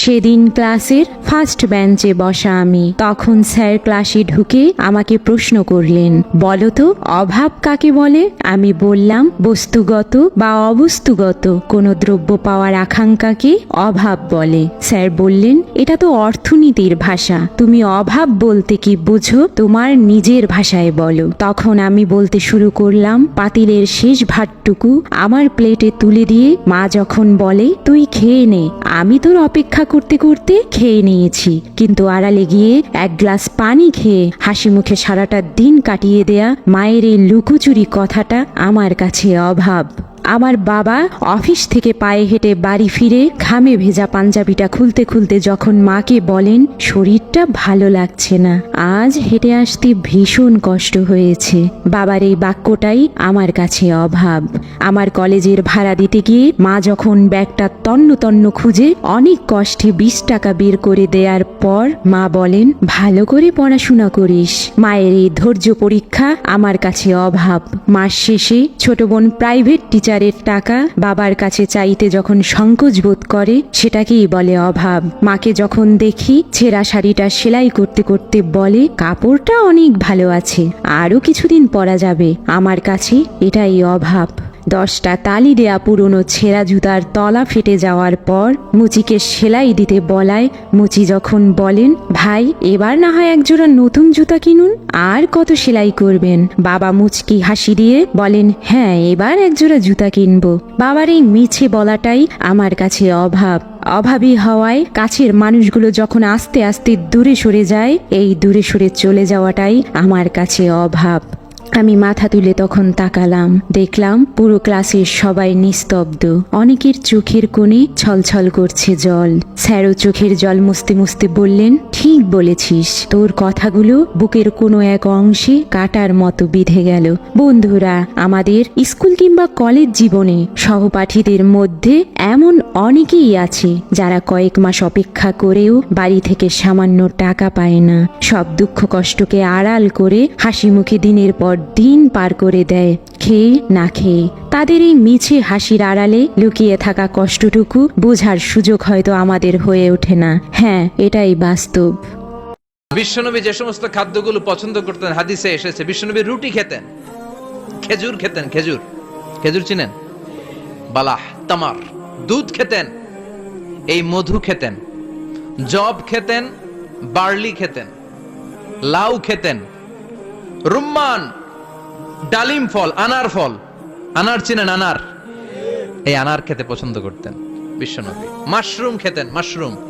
সেদিন ক্লাসের ফার্স্ট বেঞ্চে বসা আমি। তখন স্যার ক্লাসে ঢুকে আমাকে প্রশ্ন করলেন বলো তো অভাব কাকে বলে? আমি বললাম, বস্তুগত বা অবস্তুগত, কোনো দ্রব্য পাওয়ার আকাঙ্ক্ষাকে অভাব বলে। স্যার বললেন, এটা তো অর্থনীতির ভাষা। তুমি অভাব বলতে কি বুঝো? তোমার নিজের ভাষায় বলো। তখন আমি বলতে শুরু করলাম, পাতিলের শেষ ভাতটুকু আমার প্লেটে তুলে দিয়ে মা যখন বলে, তুই খেয়ে নে, আমি তোর অপেক্ষা করতে করতে খেয়ে নিয়েছি। কিন্তু আড়ালে গিয়ে এক গ্লাস পানি খেয়ে হাসি মুখে সারাটা দিন কাটিয়ে দেয়া মায়ের এই লুকোচুরি কথাটা আমার কাছে অভাব। আমার বাবা অফিস থেকে পায়ে হেঁটে বাড়ি ফিরে ঘামে ভেজা পাঞ্জাবিটা খুলতে খুলতে যখন মাকে বলেন, শরীরটা ভালো লাগছে না। আজ হেঁটে আসতে ভীষণ কষ্ট হয়েছে। বাবার এই বাক্যটাই আমার কাছে অভাব। আমার কলেজের ভাড়া দিতে গিয়ে মা যখন ব্যাগটা তন্ন তন্ন খুঁজে অনেক কষ্টে বিশ টাকা বের করে দেওয়ার পর মা বলেন, ভালো করে পড়াশোনা করিস। মায়ের এই ধৈর্য পরীক্ষা আমার কাছে অভাব। মাস শেষে ছোট বোন প্রাইভেট টিচারের টাকা বাবার কাছে চাইতে যখন সংকোচ বোধ করে, সেটাকেই বলে অভাব। মাকে যখন দেখি, ছেঁড়া শাড়িটা সেলাই করতে করতে বলে, কাপড়টা অনেক ভালো আছে, আরও কিছুদিন পরা যাবে। আমার কাছে এটাই অভাব। দশটা তালি দেয়া পুরনো ছেঁড়া জুতার তলা ফেটে যাওয়ার পর মুচিকে সেলাই দিতে বলায় মুচি যখন বলেন, ভাই, এবার না হয় একজোড়া নতুন জুতা কিনুন, আর কত সেলাই করবেন? বাবা মুচকি হাসি দিয়ে বলেন হ্যাঁ এবার একজোড়া জুতা কিনব। বাবার এই মিছে বলাটাই আমার কাছে অভাব। অভাবী হওয়ায় কাছের মানুষগুলো যখন আস্তে আস্তে দূরে সরে যায়, এই দূরে সরে চলে যাওয়াটাই আমার কাছে অভাব। আমি মাথা তুলে তখন তাকালাম। দেখলাম পুরো ক্লাসের সবাই নিস্তব্ধ। অনেকের চোখের কোণে ছলছল করছে জল। স্যারও চোখের জল মুছতে মুছতে বললেন, ঠিক বলেছিস। তোর কথাগুলো বুকের কোনো এক অংশে কাটার মতো বিধে গেল। বন্ধুরা, আমাদের স্কুল কিংবা কলেজ জীবনে সহপাঠীদের মধ্যে এমন অনেকেই আছে যারা কয়েক মাস অপেক্ষা করেও বাড়ি থেকে সামান্য টাকা পায় না। সব দুঃখ কষ্টকে আড়াল করে হাসি মুখে দিনের পর দিন পার করে দেয়। খেয়ে, না খেয়ে। তাদের এই মিছে হাসির আড়ালে লুকিয়ে থাকা কষ্টটুকু বোঝার সুযোগ হয়তো আমাদের হয়ে ওঠে না। হ্যাঁ এটাই বাস্তব। বিশ্বনবী যে সমস্ত খাদ্যগুলো পছন্দ করতেন, হাদিসে এসেছে, বিশ্বনবী রুটি খেতেন। খেজুর খেতেন, খেজুর। খেজুর চিনেন? বালাহ, তামার। দুধ খেতেন, এই মধু খেতেন। জব খেতেন, বার্লি খেতেন। লাউ খেতেন। রুম্মান ডালিম ফল, আনার ফল। আনার চিনেন আনার। এই আনার খেতে পছন্দ করতেন বিশ্বনবী। মাশরুম খেতেন, মাশরুম।